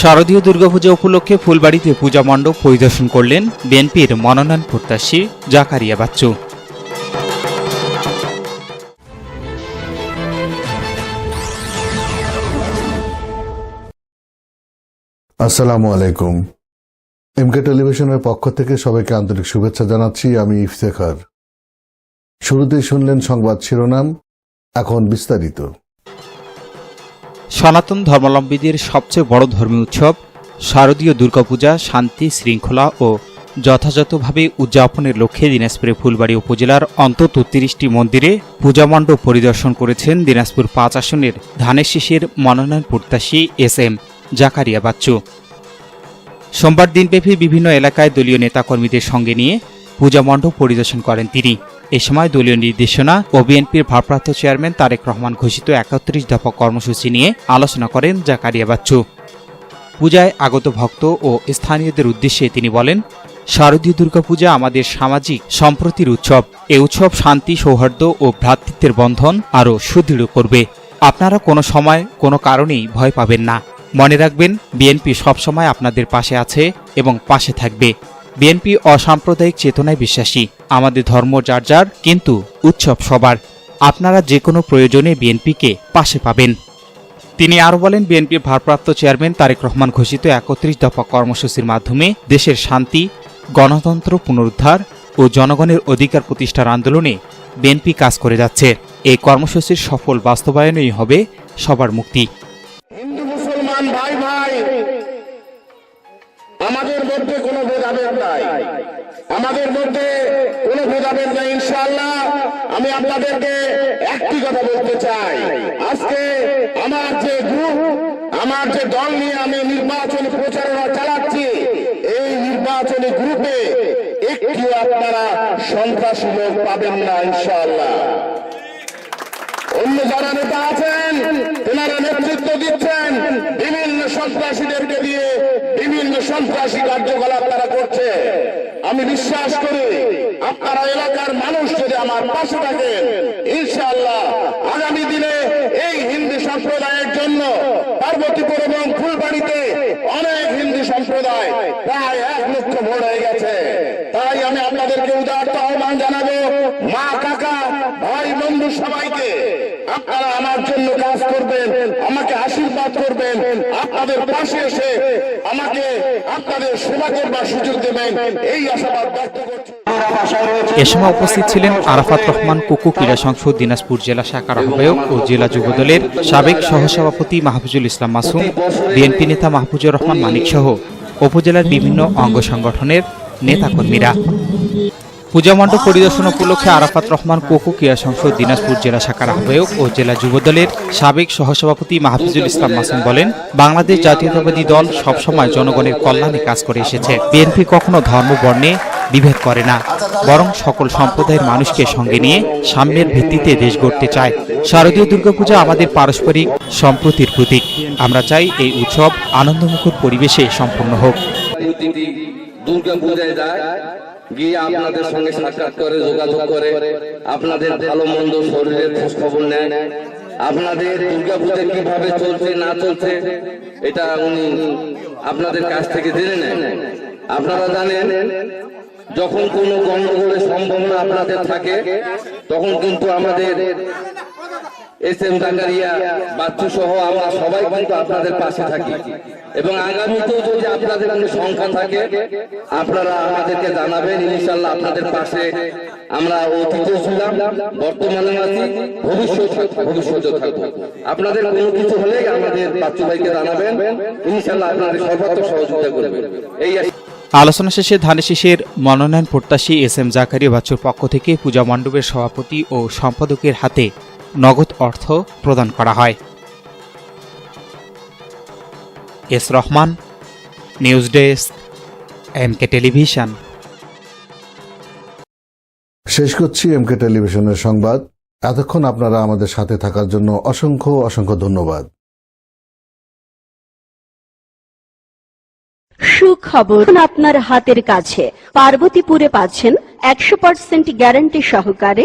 শারদীয় দুর্গাপূজা উপলক্ষে ফুলবাড়িতে পূজা মণ্ডপ পরিদর্শন করলেন বিএনপির মনোনয়ন প্রত্যাশী জাকারিয়া বাচ্চু। আসসালামু আলাইকুম। এমকে টেলিভিশনের পক্ষ থেকে সবাইকে আন্তরিক শুভেচ্ছা জানাচ্ছি, আমি ইফতেখার। শুরুতেই শুনলেন সংবাদ শিরোনাম, এখন বিস্তারিত। সনাতন ধর্মাবলম্বীদের সবচেয়ে বড় ধর্মীয় উৎসব শারদীয় দুর্গাপূজা, শান্তি, শৃঙ্খলা ও যথাযথভাবে উদযাপনের লক্ষ্যে দিনাজপুরের ফুলবাড়ি উপজেলার অন্তত তিরিশটি মন্দিরে পূজা মণ্ডপ পরিদর্শন করেছেন দিনাজপুর পাঁচ আসনের ধানের শীষের মনোনয়ন প্রত্যাশী এস এম জাকারিয়া বাচ্চু। সোমবার দিনব্যাপী বিভিন্ন এলাকায় দলীয় নেতাকর্মীদের সঙ্গে নিয়ে পূজা মণ্ডপ পরিদর্শন করেন তিনি। এ সময় দলীয় নির্দেশনা ও বিএনপির ভারপ্রাপ্ত চেয়ারম্যান তারেক রহমান ঘোষিত একত্রিশ দফা কর্মসূচি নিয়ে আলোচনা করেন জাকারিয়া বাচ্চু। পূজায় আগত ভক্ত ও স্থানীয়দের উদ্দেশ্যে তিনি বলেন, শারদীয় দুর্গাপূজা আমাদের সামাজিক সম্প্রতির উৎসব। এ উৎসব শান্তি, সৌহার্দ্য ও ভ্রাতৃত্বের বন্ধন আরও সুদৃঢ় করবে। আপনারা কোনো সময় কোনো কারণেই ভয় পাবেন না। মনে রাখবেন, বিএনপি সবসময় আপনাদের পাশে আছে এবং পাশে থাকবে। বিএনপি অসাম্প্রদায়িক চেতনায় বিশ্বাসী, আমাদের ধর্ম যার যার, কিন্তু উৎসব সবার। আপনারা যে কোনো প্রয়োজনে বিএনপিকে পাশে পাবেন। তিনি আরও বলেন, বিএনপির ভারপ্রাপ্ত চেয়ারম্যান তারেক রহমান ঘোষিত একত্রিশ দফা কর্মসূচির মাধ্যমে দেশের শান্তি, গণতন্ত্র পুনরুদ্ধার ও জনগণের অধিকার প্রতিষ্ঠার আন্দোলনে বিএনপি কাজ করে যাচ্ছে। এই কর্মসূচির সফল বাস্তবায়নই হবে সবার মুক্তি। আমাদের মধ্যে কোনো ভেদাভেদ নাই। আমাদের মধ্যে কোনো ভেদাভেদ নাই, ইনশাআল্লাহ। আমি আপনাদেরকে একটি কথা বলতে চাই। আজকে আমার যে গ্রুপ, আমার যে দল নিয়ে আমি নির্বাচনী প্রচারণা চালাচ্ছি, এই নির্বাচনী গ্রুপে একটিও আপনারা সন্ত্রাসী লোক পাবেন না, ইনশাআল্লাহ। অন্য যারা নেতা আছেন তেনারা নেতৃত্ব দিচ্ছেন বিভিন্ন সন্ত্রাসীদেরকে দিয়ে বিভিন্ন সন্ত্রাসী কার্যকলাপ তারা করছে আমি বিশ্বাস করি আপনারা এলাকার মানুষ যদি আমার পাশে থাকেন, ইনশাআল্লাহ আগামী দিনে এই হিন্দু সম্প্রদায়ের জন্য পার্বতীপুর এবং ফুলবাড়িতে অনেক হিন্দু সম্প্রদায় প্রায় এক লক্ষ ভোট হয়ে গেছে। তাই আমি আপনাদেরকে উদার্ত আহ্বান জানাব, মা কাকা, ভাই, বন্ধু সবাইকে। আপনারা আমার জন্য কাজ করবেন, আমাকে আশীর্বাদ করবেন, আপনাদের পাশে এসে আমাকে আপনাদের সেবা করবার সুযোগ দেবেন, এই আশাবাদ ব্যক্ত করছি। এ সময় উপস্থিত ছিলেন আরাফাত রহমান কুকু, ক্রীড়া সংসদ, দিনাজপুর জেলা শাখার আহ্বায়ক ও জেলা যুবদলের সাবেক সহসভাপতি মাহফুজুল ইসলাম মাসুম, বিএনপি নেতা মাহফুজুর রহমান মানিক সহ উপজেলার বিভিন্ন অঙ্গ সংগঠনের নেতাকর্মীরা। পূজা মণ্ডপ পরিদর্শন উপলক্ষে আরাফাত রহমান কোকো ক্রীড়া সংসদ দিনাজপুর জেলা শাখার আহ্বায়ক ও জেলা যুবদলের সাবেক সহসভাপতি মাহফুজুল ইসলাম মাসুম বলেন, বাংলাদেশ জাতীয়তাবাদী দল সবসময় জনগণের কল্যাণে কাজ করে এসেছে। বিএনপি কখনো ধর্ম বর্ণে বিভেদ করে না, বরং সকল সম্প্রদায়ের মানুষকে সঙ্গে নিয়ে সাম্যের ভিত্তিতে দেশ গড়তে চায়। শারদীয় দুর্গাপূজা আমাদের পারস্পরিক সম্প্রতির প্রতীক। আমরা চাই এই উৎসব আনন্দমুখর পরিবেশে সম্পন্ন হোক। যায় গিয়ে আপনাদের সঙ্গে সাক্ষাৎ করে, যোগাযোগ করে, আপনাদের ভালো মন্দ শরীরের খোঁজ খবর নেয়। আপনাদের দুর্গা পূজা কীভাবে চলছে, না চলছে, এটা উনি আপনাদের কাছ থেকে জেনে নেন। আপনারা জানেন, যখন কোনো গন্ডগোলের সম্ভাবনা আপনাদের থাকে, তখন কিন্তু আমাদের এস এম জাকারিয়া বাচ্চু সহ আমরা সবাই কিন্তু আপনাদের পাশে থাকি। এবং আগামীতেও যদি আপনাদের কোনো সংখ্যা থাকে, আপনারা আমাদেরকে জানাবেন। ইনশাল্লাহ আপনাদের পাশে আমরা ছিলাম, বর্তমানে আছি ভবিষ্যৎ থাকব আপনাদের কোনো কিছু হলেই আমাদের বাচ্চু ভাইকে জানাবেন। ইনশাল্লাহ আপনাদের সর্বাত্মক সহযোগিতা করবেন। এই আলোচনা শেষে ধানেশিসের মনোনয়ন প্রত্যাশী এস এম জাকারিয়া বাচ্চুর পক্ষ থেকে পূজা মণ্ডপের সভাপতি ও সম্পাদকের হাতে নগদ অর্থ প্রদান করা হয়। S Rahman news desk M K television. শেষ করছি এমকে টেলিভিশনের সংবাদ। এতক্ষণ আপনারা আমাদের সাথে থাকার জন্য অসংখ্য অসংখ্য ধন্যবাদ। সুখবর আপনার হাতের কাছে। পার্বতীপুরে পাচ্ছেন একশো পার্সেন্ট গ্যারান্টি সহকারে